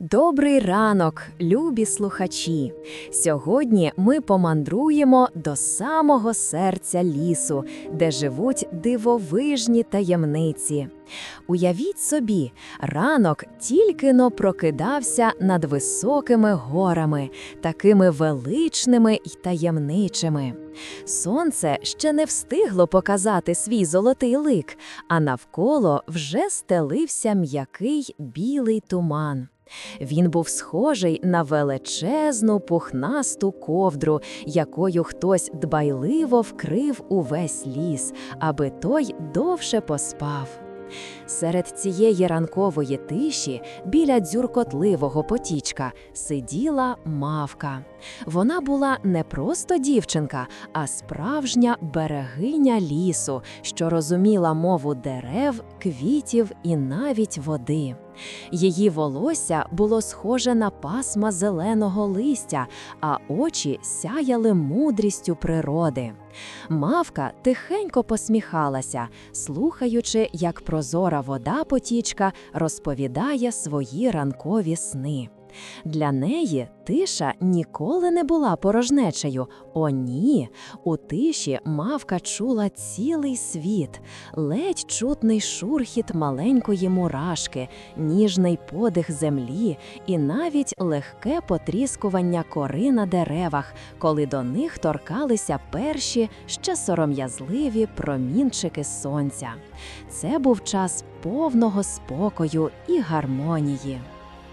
Добрий ранок, любі слухачі! Сьогодні ми помандруємо до самого серця лісу, де живуть дивовижні таємниці. Уявіть собі, ранок тільки но прокидався над високими горами, такими величними й таємничими. Сонце ще не встигло показати свій золотий лик, а навколо вже стелився м'який білий туман. Він був схожий на величезну пухнасту ковдру, якою хтось дбайливо вкрив увесь ліс, аби той довше поспав. Серед цієї ранкової тиші біля дзюркотливого потічка сиділа мавка. Вона була не просто дівчинка, а справжня берегиня лісу, що розуміла мову дерев, квітів і навіть води. Її волосся було схоже на пасма зеленого листя, а очі сяяли мудрістю природи. Мавка тихенько посміхалася, слухаючи, як прозора вода потічка розповідає свої ранкові сни. Для неї тиша ніколи не була порожнечею. О, ні, у тиші мавка чула цілий світ, ледь чутний шурхіт маленької мурашки, ніжний подих землі і навіть легке потріскування кори на деревах, коли до них торкалися перші ще сором'язливі промінчики сонця. Це був час повного спокою і гармонії.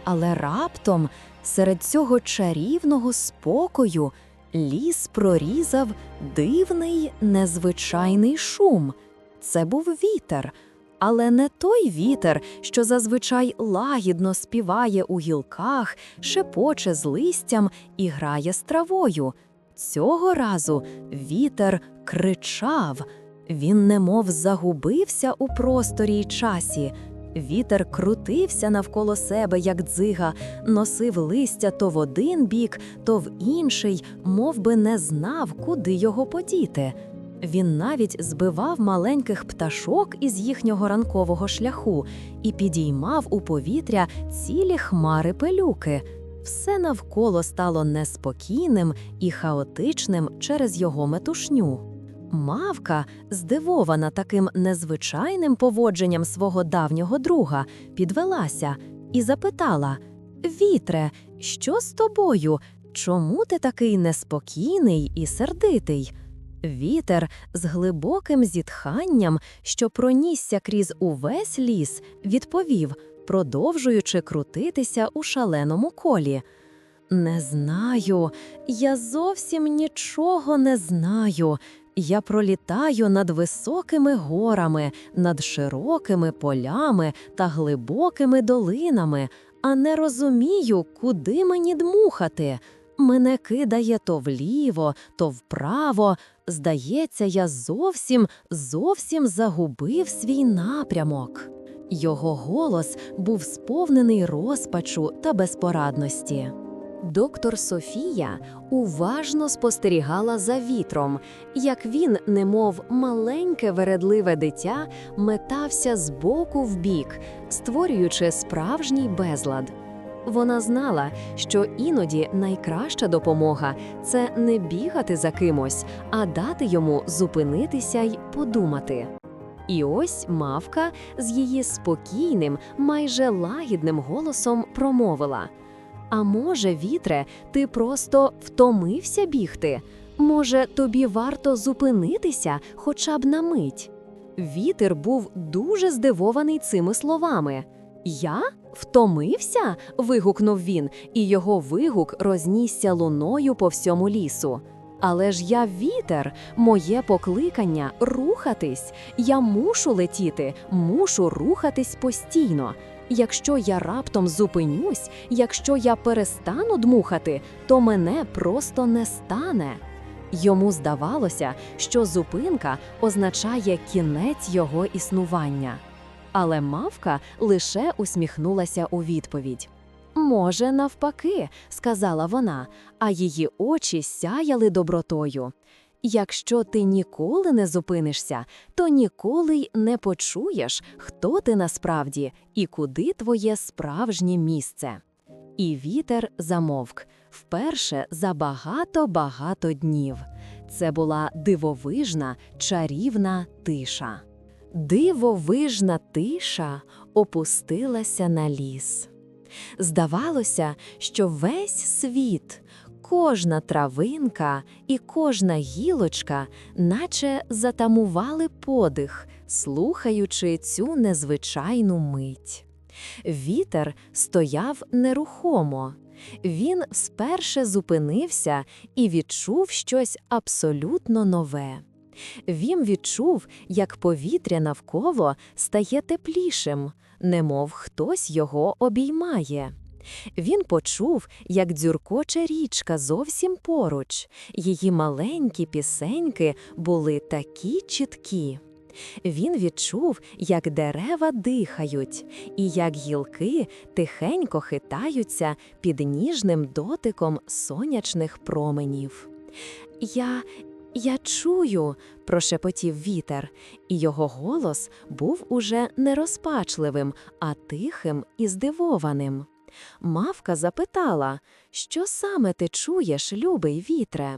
Але раптом серед цього чарівного спокою ліс прорізав дивний незвичайний шум. Це був вітер, але не той вітер, що зазвичай лагідно співає у гілках, шепоче з листям і грає з травою. Цього разу вітер кричав. Він немов загубився у просторі й часі. Вітер крутився навколо себе, як дзига, носив листя то в один бік, то в інший, мов би не знав, куди його подіти. Він навіть збивав маленьких пташок із їхнього ранкового шляху і підіймав у повітря цілі хмари пилюки. Все навколо стало неспокійним і хаотичним через його метушню. Мавка, здивована таким незвичайним поводженням свого давнього друга, підвелася і запитала Вітре, що з тобою? Чому ти такий неспокійний і сердитий? Вітер з глибоким зітханням, що пронісся крізь увесь ліс, відповів, продовжуючи крутитися у шаленому колі. Не знаю, я зовсім нічого не знаю. Я пролітаю над високими горами, над широкими полями та глибокими долинами, а не розумію, куди мені дмухати. Мене кидає то вліво, то вправо. Здається, я зовсім, зовсім загубив свій напрямок. Його голос був сповнений розпачу та безпорадності. Доктор Софія уважно спостерігала за вітром, як він, немов маленьке вередливе дитя, метався з боку в бік, створюючи справжній безлад. Вона знала, що іноді найкраща допомога це не бігати за кимось, а дати йому зупинитися й подумати. І ось мавка з її спокійним, майже лагідним голосом промовила. А може, вітре, ти просто втомився бігти? Може, тобі варто зупинитися хоча б на мить? Вітер був дуже здивований цими словами. Я втомився? вигукнув він, і його вигук рознісся луною по всьому лісу. Але ж я вітер, моє покликання рухатись. Я мушу летіти, мушу рухатись постійно. Якщо я раптом зупинюсь, якщо я перестану дмухати, то мене просто не стане. Йому здавалося, що зупинка означає кінець його існування. Але мавка лише усміхнулася у відповідь. Може, навпаки, сказала вона, а її очі сяяли добротою. Якщо ти ніколи не зупинишся, то ніколи й не почуєш, хто ти насправді і куди твоє справжнє місце. І вітер замовк вперше за багато-багато днів. Це була дивовижна, чарівна тиша. Дивовижна тиша опустилася на ліс. Здавалося, що весь світ, кожна травинка і кожна гілочка, наче затамували подих, слухаючи цю незвичайну мить. Вітер стояв нерухомо. Він сперше зупинився і відчув щось абсолютно нове. Він відчув, як повітря навколо стає теплішим, немов хтось його обіймає. Він почув, як дзюркоче річка зовсім поруч, її маленькі пісеньки були такі чіткі. Він відчув, як дерева дихають, і як гілки тихенько хитаються під ніжним дотиком сонячних променів. Я я чую, прошепотів вітер, і його голос був уже не розпачливим, а тихим і здивованим. Мавка запитала, що саме ти чуєш, любий вітре?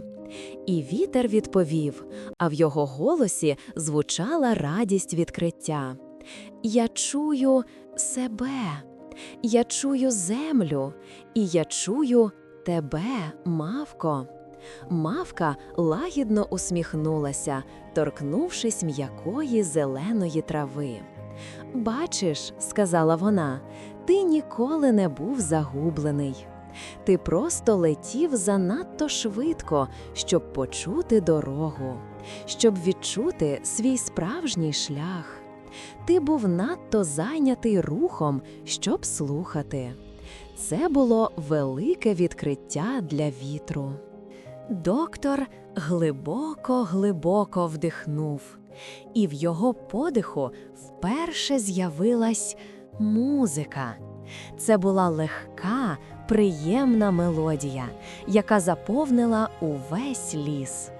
І вітер відповів, а в його голосі звучала радість відкриття. Я чую себе, я чую землю, і я чую тебе, мавко. Мавка лагідно усміхнулася, торкнувшись м'якої зеленої трави. Бачиш, сказала вона, ти ніколи не був загублений. Ти просто летів занадто швидко, щоб почути дорогу, щоб відчути свій справжній шлях. Ти був надто зайнятий рухом, щоб слухати. Це було велике відкриття для вітру. Доктор глибоко-глибоко вдихнув, і в його подиху вперше з'явилась музика. Це була легка, приємна мелодія, яка заповнила увесь ліс.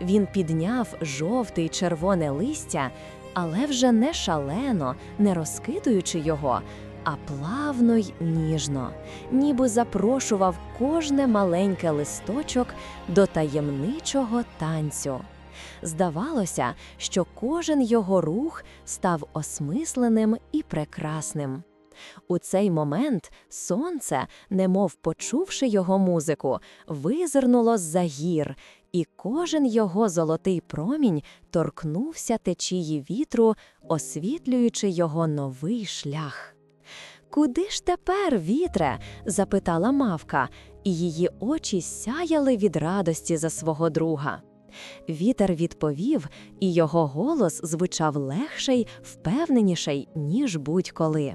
Він підняв жовте й червоне листя, але вже не шалено, не розкидуючи його, а плавно й ніжно, ніби запрошував кожне маленьке листочок до таємничого танцю. Здавалося, що кожен його рух став осмисленим і прекрасним. У цей момент сонце, немов почувши його музику, визирнуло з-за гір, і кожен його золотий промінь торкнувся течії вітру, освітлюючи його новий шлях. Куди ж тепер, вітре? запитала мавка, і її очі сяяли від радості за свого друга. Вітер відповів, і його голос звучав легший, впевненіший, ніж будь-коли.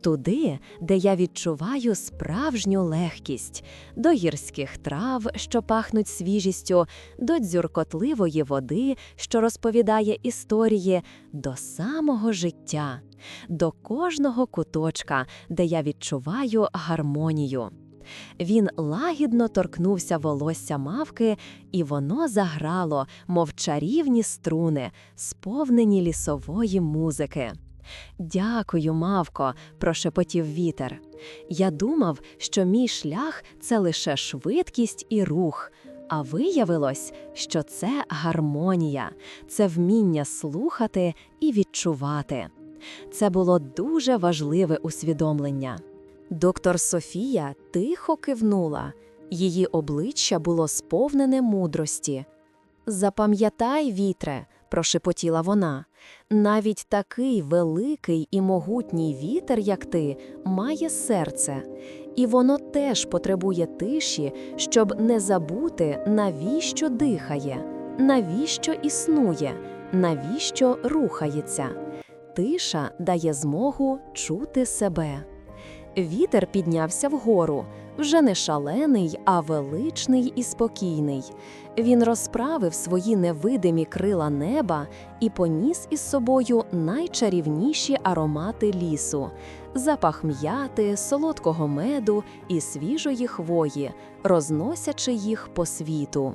Туди, де я відчуваю справжню легкість, до гірських трав, що пахнуть свіжістю, до дзюркотливої води, що розповідає історії, до самого життя, до кожного куточка, де я відчуваю гармонію. Він лагідно торкнувся волосся мавки, і воно заграло, мов чарівні струни, сповнені лісової музики. Дякую, мавко, прошепотів вітер. Я думав, що мій шлях це лише швидкість і рух. А виявилось, що це гармонія, це вміння слухати і відчувати. Це було дуже важливе усвідомлення. Доктор Софія тихо кивнула, її обличчя було сповнене мудрості. Запам'ятай, вітре, прошепотіла вона, навіть такий великий і могутній вітер, як ти, має серце, і воно теж потребує тиші, щоб не забути, навіщо дихає, навіщо існує, навіщо рухається. Тиша дає змогу чути себе. Вітер піднявся вгору, вже не шалений, а величний і спокійний. Він розправив свої невидимі крила неба і поніс із собою найчарівніші аромати лісу, запах м'яти, солодкого меду і свіжої хвої, розносячи їх по світу.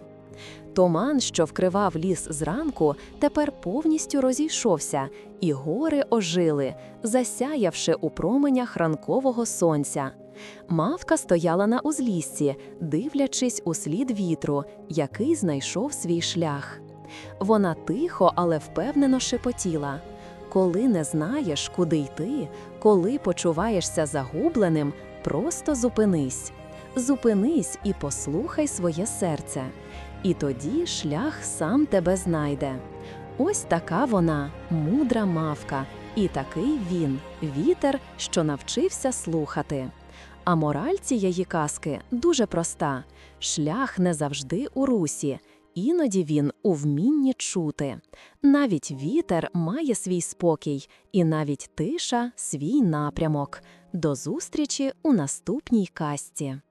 Туман, що вкривав ліс зранку, тепер повністю розійшовся, і гори ожили, засяявши у променях ранкового сонця. Мавка стояла на узліссі, дивлячись у слід вітру, який знайшов свій шлях. Вона тихо, але впевнено шепотіла. Коли не знаєш, куди йти, коли почуваєшся загубленим, просто зупинись. Зупинись і послухай своє серце. І тоді шлях сам тебе знайде. Ось така вона, мудра мавка, і такий він, вітер, що навчився слухати. А мораль цієї казки дуже проста: шлях не завжди у русі, іноді він у вмінні чути. Навіть вітер має свій спокій, і навіть тиша свій напрямок. До зустрічі у наступній казці.